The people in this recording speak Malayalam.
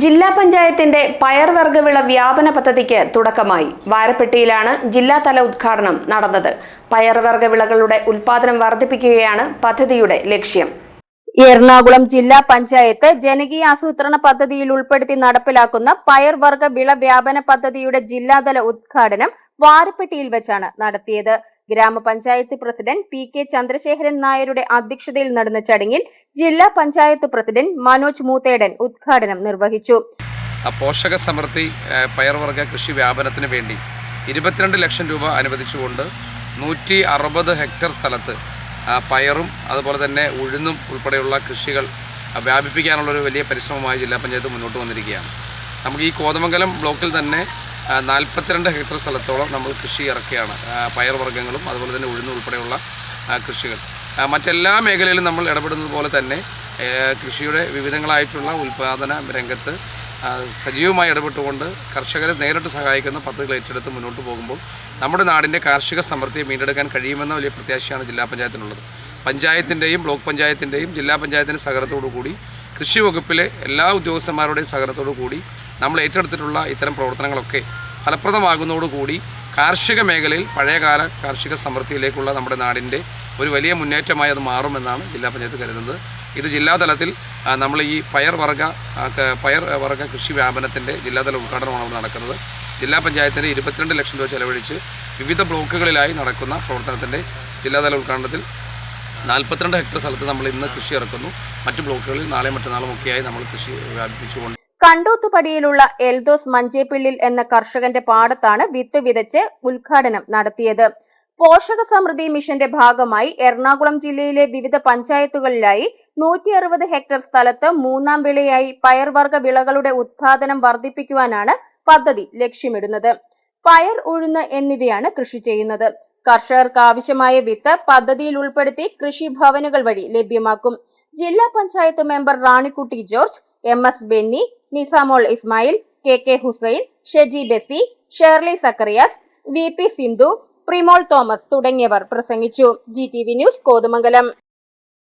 ജില്ലാ പഞ്ചായത്തിന്റെ പയർവർഗവിള വ്യാപന പദ്ധതിക്ക് തുടക്കമായി. വാരപ്പെട്ടിയിലാണ് ജില്ലാതല ഉദ്ഘാടനം നടന്നത്. പയർവർഗവിളകളുടെ ഉൽപാദനം വർദ്ധിപ്പിക്കുകയാണ് പദ്ധതിയുടെ ലക്ഷ്യം. എറണാകുളം ജില്ലാ പഞ്ചായത്ത് ജനകീയ ആസൂത്രണ പദ്ധതിയിൽ ഉൾപ്പെടുത്തി നടപ്പിലാക്കുന്ന പയർവർഗ വിള വ്യാപന പദ്ധതിയുടെ ജില്ലാതല ഉദ്ഘാടനം വാരപ്പെട്ടിയിൽ വെച്ചാണ് നടത്തിയത്. ഗ്രാമപഞ്ചായത്ത് പ്രസിഡന്റ് പി കെ ചന്ദ്രശേഖരൻ നായരുടെ അധ്യക്ഷതയിൽ നടന്ന ചടങ്ങിൽ ജില്ലാ പഞ്ചായത്ത് പ്രസിഡന്റ് മനോജ് മൂത്തേടൻ ഉദ്ഘാടനം നിർവഹിച്ചു. പോഷക സമൃദ്ധി പയർവർഗ കൃഷി വ്യാപനത്തിന് വേണ്ടി ഇരുപത്തിരണ്ട് ലക്ഷം രൂപ അനുവദിച്ചുകൊണ്ട് നൂറ്റി അറുപത് ഹെക്ടർ സ്ഥലത്ത് പയറും അതുപോലെ തന്നെ ഉഴുന്നും ഉൾപ്പെടെയുള്ള കൃഷികൾ വ്യാപിപ്പിക്കാനുള്ളൊരു വലിയ പരിശ്രമമായി ജില്ലാ പഞ്ചായത്ത് മുന്നോട്ട് വന്നിരിക്കുകയാണ്. നമുക്ക് ഈ കോതമംഗലം ബ്ലോക്കിൽ തന്നെ നാൽപ്പത്തിരണ്ട് ഹെക്ടർ സ്ഥലത്തോളം നമ്മൾ കൃഷി ഇറക്കുകയാണ്. പയർവർഗങ്ങളും അതുപോലെ തന്നെ ഉഴുന്ന് ഉൾപ്പെടെയുള്ള കൃഷികൾ. മറ്റെല്ലാ മേഖലയിലും നമ്മൾ ഇടപെടുന്നത് പോലെ തന്നെ കൃഷിയുടെ വിവിധങ്ങളായിട്ടുള്ള ഉൽപ്പാദന രംഗത്ത് സജീവമായി ഇടപെട്ടുകൊണ്ട് കർഷകരെ നേരിട്ട് സഹായിക്കുന്ന പദ്ധതികൾ ഏറ്റെടുത്ത് മുന്നോട്ട് പോകുമ്പോൾ നമ്മുടെ നാടിന്റെ കാർഷിക സമൃദ്ധിയെ വീണ്ടെടുക്കാൻ കഴിയുമെന്ന വലിയ പ്രത്യാശയാണ് ജില്ലാ പഞ്ചായത്തിനുള്ളത്. പഞ്ചായത്തിന്റെയും ബ്ലോക്ക് പഞ്ചായത്തിന്റെയും ജില്ലാ പഞ്ചായത്തിന്റെ സഹകരണത്തോടു കൂടി കൃഷി വകുപ്പിലെ എല്ലാ ഉദ്യോഗസ്ഥന്മാരുടെയും സഹകരണത്തോടു കൂടി നമ്മൾ ഏറ്റെടുത്തിട്ടുള്ള ഇത്തരം പ്രവർത്തനങ്ങളൊക്കെ ഫലപ്രദമാകുന്നതോടുകൂടി കാർഷിക മേഖലയിൽ പഴയകാല കാർഷിക സമൃദ്ധിയിലേക്കുള്ള നമ്മുടെ നാടിന്റെ ഒരു വലിയ മുന്നേറ്റമായി അത് മാറുമെന്നാണ് ജില്ലാ പഞ്ചായത്ത് കരുതുന്നത്. ഇത് ജില്ലാതലത്തിൽ നമ്മൾ ഈ പയർ വർഗ പയർ വർഗ കൃഷി വ്യാപനത്തിന്റെ ജില്ലാതല ഉദ്ഘാടനമാണ് നടക്കുന്നത്. ജില്ലാ പഞ്ചായത്തിന്റെ ഇരുപത്തിരണ്ട് ലക്ഷം രൂപ ചെലവഴിച്ച് വിവിധ ബ്ലോക്കുകളിലായി നടക്കുന്ന പ്രവർത്തനത്തിന്റെ ജില്ലാതല ഉദ്ഘാടനത്തിൽ നാൽപ്പത്തിരണ്ട് ഹെക്ടർ സ്ഥലത്ത് നമ്മൾ ഇന്ന് കൃഷി ഇറക്കുന്നു. മറ്റ് ബ്ലോക്കുകളിൽ നാളെ മറ്റന്നാളും ഒക്കെയായി നമ്മൾ കൃഷി വ്യാപിപ്പിച്ചുകൊണ്ട് കണ്ടോത്തുപടിയിലുള്ള എൽദോസ് മഞ്ചേപ്പിള്ളിൽ എന്ന കർഷകന്റെ പാടത്താണ് വിത്ത് വിതച്ച് ഉദ്ഘാടനം നടത്തിയത്. പോഷക സമൃദ്ധി മിഷന്റെ ഭാഗമായി എറണാകുളം ജില്ലയിലെ വിവിധ പഞ്ചായത്തുകളിലായി നൂറ്റി അറുപത് ഹെക്ടർ സ്ഥലത്ത് മൂന്നാം വിളയായി പയർവർഗ വിളകളുടെ ഉത്പാദനം വർദ്ധിപ്പിക്കുവാനാണ് പദ്ധതി ലക്ഷ്യമിടുന്നത്. പയർ ഉഴുന്ന് എന്നിവയാണ് കൃഷി ചെയ്യുന്നത്. കർഷകർക്ക് ആവശ്യമായ വിത്ത് പദ്ധതിയിൽ ഉൾപ്പെടുത്തി കൃഷി ഭവനുകൾ വഴി ലഭ്യമാക്കും. ജില്ലാ panchayat member Ranikutty George M S Benny Nisamol Ismail K K Hussain Sheji Bessy Shirley Zacharias V P Sindhu Primol Thomas തുടങ്ങിയവർ പ്രസംഗിച്ചു. G T V news Kothamangalam.